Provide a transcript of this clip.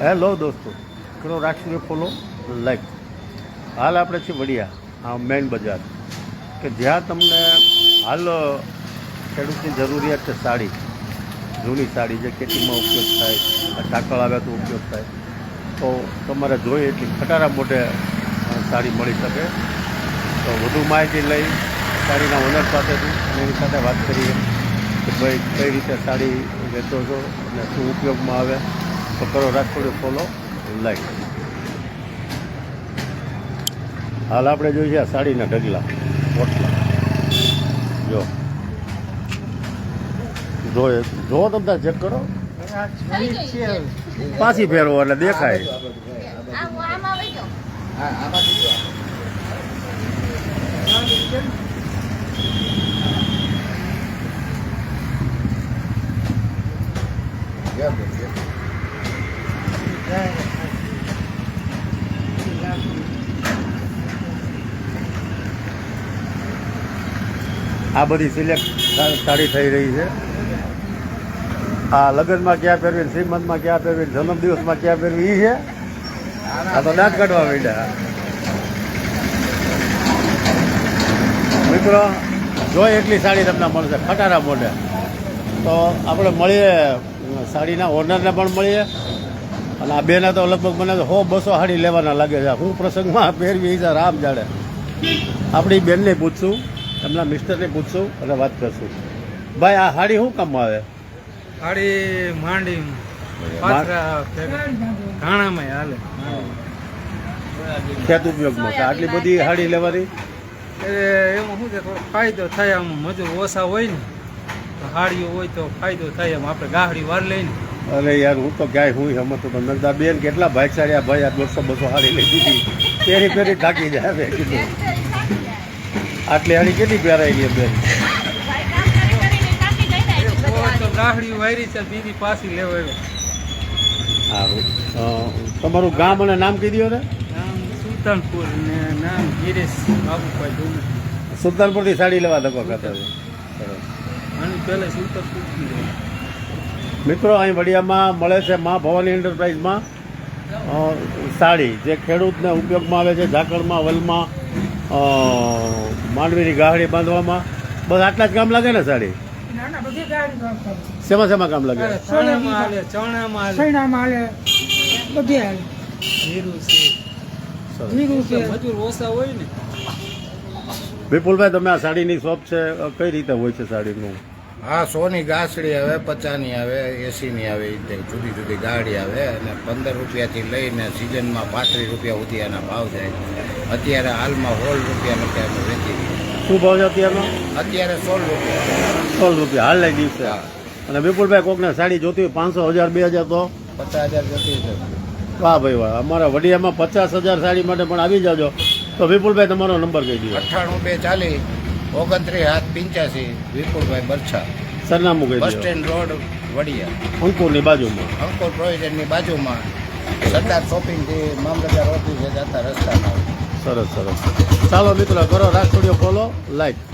Hello દોસ્તો. કરો રાષ્ટ્રીય ફોલો લાઈક હાલ આપણે છીએ વડિયા આ મેઇન બજાર. કે જ્યાં તમને હાલ ખેડૂતની જરૂરિયાત છે સાડી. જૂની સાડી જે ખેતીમાં ઉપયોગ થાય ટાકળ આવે તો ઉપયોગ થાય. તો તમારે જોઈએ એટલી ખટારા મોઢે સાડી મળી શકે. તો વધુ માહિતી લઈ સાડીના ઓનર પાસેથી અને એની સાથે વાત કરીએ કે ભાઈ કઈ રીતે સાડી વેચો છો અને શું ઉપયોગમાં આવે. તો કરો ફોલો લાઈક હાલ આપણે જોઈએ આ સાડીના ઢગલા. પોટલા જો જો જો તમે ચેક કરો. પાછી ફેરવો એટલે દેખાય. Yeah, આ બધી સિલેક્ટ સાડી થઈ રહી છે. આ લગ્નમાં ક્યાં પહેરવી શ્રીમંતમાં ક્યાં પહેરવી જન્મદિવસમાં ક્યાં પહેરવી એ છે? આ તો દાંત કાઢવા માંડ્યા. મિત્રો, જો એટલી સાડી તમને મળશે, ખટારા મોઢે. તો આપણે મળીએ સાડીના ઓનરને પણ મળીએ. અને આ બેને તો લગભગ મને તો હો બસો હાડી લેવાના લાગે છે. હું પ્રસંગમાં પહેરવી છે રામ જાડે આપણી બેનને પૂછશું એમના મિસ્ટરને પૂછશું અને વાત કરશું. ભાઈ આ હાડી શું કામમાં આવે? હાડી માંડી ઘાણામાં હાલે. ખેત ઉપયોગમાં છે. આટલી બધી સાડી લેવાની? એમાં શું છે ફાયદો થાય આમ મજૂર ઓછા હોય ને હાડીઓ હોય તો ફાયદો થાય એમ આપણે ગાહડી વાર લઈને અરે યાર, હું તો ગાય હું સમજતો તો નંદા બેન કેટલા ભાઈ સાડી ભાઈ આ દોઢસો બસો સાડી લઈ દીધી. પહેરી પહેરી થાકી જાય બે કીધું. આટલી સાડી કેટલી પહેરાયેલી બેન? તમારું ગામ અને નામ કહી દો ને સુલતાનપુર. નામ ગિરેશ સુલતાનપુરથી સાડી લેવા ધક્કો ખાતા છે પહેલાં સુલતાનપુર મિત્રો અહીં વડિયામાં મળે છે મા ભવાની એન્ટરપ્રાઇઝમાં સાડી. જે ખેડૂતને ઉપયોગમાં આવે છે ઝાકળમાં વલમાં માંડવીની ગાહડી બાંધવામાં. બસ આટલા જ કામ લાગે ને સાડી? શેમાં શેમાં કામ લાગે? વિપુલભાઈ તમે આ સાડીની શોપ છે કઈ રીતે હોય છે સાડીનું? હા સોની ગાસડી આવે પચાસની આવે એસીની આવે જુદી જુદી ગાડી આવે અને પંદર રૂપિયાથી લઈને સિઝનમાં પાંત્રીસ રૂપિયા સુધી એના ભાવ જાય. અત્યારે હાલમાં સોળ રૂપિયા નથી અમે વેચી શું ભાવ છે અત્યારનો? અત્યારે સોળ રૂપિયા. સોળ રૂપિયા હાલ લઈ દિવસે અને વિપુલભાઈ કોકને સાડી જોતી હોય પાંચસો હજાર બે હજાર તો? પચાસ હજાર જતી છે વાહ ભાઈ વાહ અમારા વડિયામાં પચાસ હજાર સાડી માટે પણ આવી જાજો. તો વિપુલભાઈ તમારો નંબર કહી દો અઠ્ઠાણું બે ચાલી ઓગણત્રીસ હાથ પંચ્યાસી વિપુલભાઈ બરછા. સરનામું બસ સ્ટેન્ડ રોડ વડિયા. અંકુરની બાજુમાં. અંકોર પ્રોવિઝનની બાજુમાં સરદાર શોપિંગથી મામલતદાર ઓફિસે જતા રસ્તામાં. સરસ સરસ ચાલો મિત્રો કરો સ્ટુડિયો ફોલો લાઈક